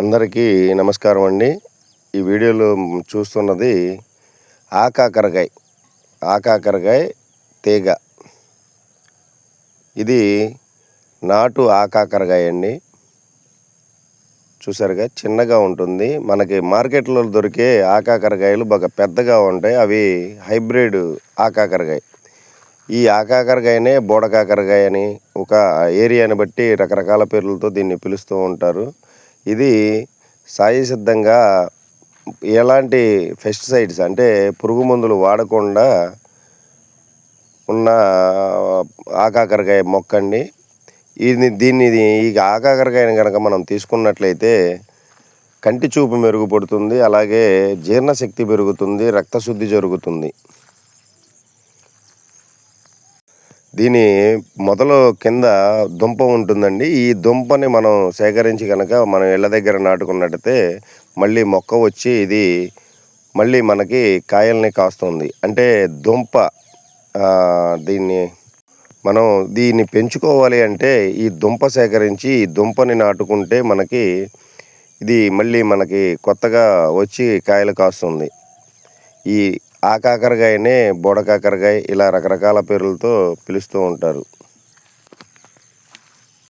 అందరికీ నమస్కారం అండి. ఈ వీడియోలో చూస్తున్నది ఆకాకరకాయ ఆకాకరకాయ తీగ. ఇది నాటు ఆకాకరకాయ అండి. చూసారుగా చిన్నగా ఉంటుంది. మనకి మార్కెట్లో దొరికే ఆకాకరకాయలు బాగా పెద్దగా ఉంటాయి. అవి హైబ్రిడ్ ఆకాకరకాయ ఈ ఆకాకరకాయనే బోడకాకరకాయ అని ఒక ఏరియాని బట్టి రకరకాల పేర్లతో దీన్ని పిలుస్తూ ఉంటారు. ఇది సాయి సిద్ధంగా ఎలాంటి పెస్టిసైడ్స్ అంటే పురుగు మందులు వాడకుండా ఉన్న ఆకాకరకాయ మొక్క అండి ఇది దీన్ని ఈ ఆకాకరకాయని కనుక మనం తీసుకున్నట్లయితే కంటి చూపు మెరుగుపడుతుంది అలాగే జీర్ణశక్తి పెరుగుతుంది రక్తశుద్ధి జరుగుతుంది. దీని మొదలు కింద దుంప ఉంటుందండి. ఈ దుంపని మనం సేకరించి కనుక మనం ఇళ్ళ దగ్గర నాటుకున్నట్టయితే మళ్ళీ మొక్క వచ్చి ఇది మళ్ళీ మనకి కాయల్ని కాస్తుంది. అంటే దుంప దీన్ని మనం దీన్ని పెంచుకోవాలి అంటే ఈ దుంప సేకరించి ఈ దుంపని నాటుకుంటే మనకి ఇది మళ్ళీ మనకి కొత్తగా వచ్చి కాయలు కాస్తుంది. ఈ ఆ కాకరకాయనే బుడ కాకరకాయ ఇలా రకరకాల పేర్లతో పిలుస్తూ ఉంటారు.